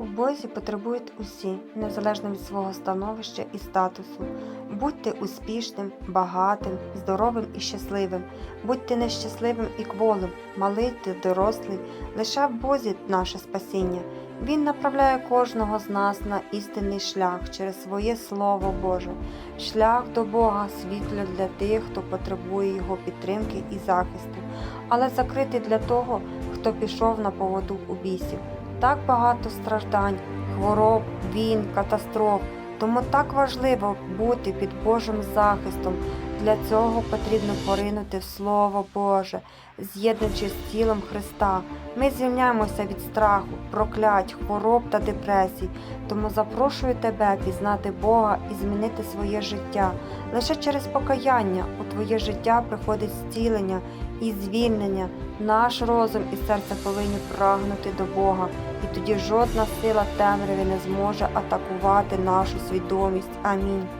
У Бозі потребують усі, незалежно від свого становища і статусу. Будьте успішним, багатим, здоровим і щасливим, будьте нещасливим і кволим, малий ти дорослий, лише в Бозі наше спасіння. Він направляє кожного з нас на істинний шлях через своє Слово Боже, шлях до Бога, світло для тих, хто потребує Його підтримки і захисту, але закритий для того, хто пішов на поводу у бісів. Так багато страждань, хвороб, війн, катастроф. Тому так важливо бути під Божим захистом. Для цього потрібно поринути в Слово Боже, з'єднуючись з тілом Христа. Ми звільняємося від страху, проклять, хвороб та депресій. Тому запрошую тебе пізнати Бога і змінити своє життя. Лише через покаяння у твоє життя приходить зцілення і звільнення. Наш розум і серце повинні прагнути до Бога, і тоді жодна сила темряви не зможе атакувати нашу свідомість. Амінь.